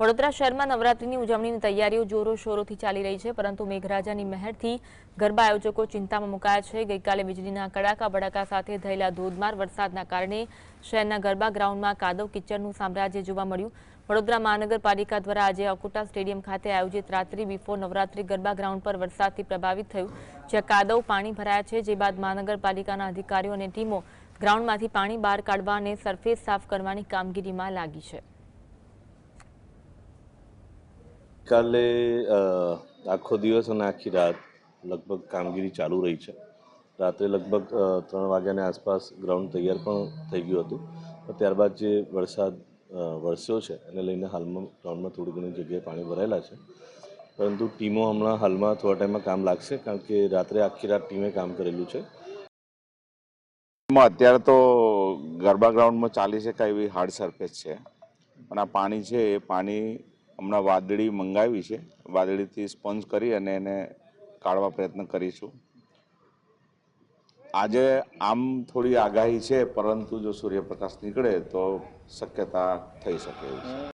વડોદરા શહેરમાં નવરાત્રીની ઉજવણીની તૈયારીઓ જોરો શોરોથી ચાલી રહી છે, પરંતુ મેઘરાજાની મહેરથી ગરબા આયોજકો ચિંતામાં મુકાયા છે. ગઈકાલે વીજળીના કડાકા બડાકા સાથે થયેલા ધોધમાર વરસાદના કારણે શહેરના ગરબા ગ્રાઉન્ડમાં કાદવ કિચડનું સામ્રાજ્ય જોવા મળ્યું. વડોદરા મહાનગરપાલિકા દ્વારા આજે અકોટા સ્ટેડિયમ ખાતે આયોજિત રાત્રિ બિફોર નવરાત્રી ગરબા ગ્રાઉન્ડ પર વરસાદથી પ્રભાવિત થયું, જ્યાં કાદવ પાણી ભરાયા છે. જે બાદ મહાનગરપાલિકાના અધિકારીઓ અને ટીમો ગ્રાઉન્ડમાંથી પાણી બહાર કાઢવા અને સરફેસ સાફ કરવાની કામગીરીમાં લાગી છે. કાલે આખો દિવસ અને આખી રાત લગભગ કામગીરી ચાલુ રહી છે. રાત્રે લગભગ ત્રણ વાગ્યાની આસપાસ ગ્રાઉન્ડ તૈયાર પણ થઈ ગયું હતું. ત્યારબાદ જે વરસાદ વરસ્યો છે, એને લઈને હાલમાં ગ્રાઉન્ડમાં થોડી ઘણી જગ્યાએ પાણી ભરાયેલા છે. પરંતુ ટીમો હમણાં હાલમાં થોડા ટાઈમમાં કામ લાગશે, કારણ કે રાત્રે આખી રાત ટીમે કામ કરેલું છે. અત્યારે તો ગરબા ગ્રાઉન્ડમાં ચાલી શકાય એવી હાર્ડ સરફેસ છે. પણ આ પાણી છે, એ પાણી હમણાં વાદળી મંગાવી છે. વાદળીથી સ્પોન્જ કરી અને એને કાઢવા પ્રયત્ન કરીશું. આજે આમ થોડી આગાહી છે, પરંતુ જો સૂર્યપ્રકાશ નીકળે તો શક્યતા થઈ શકે છે.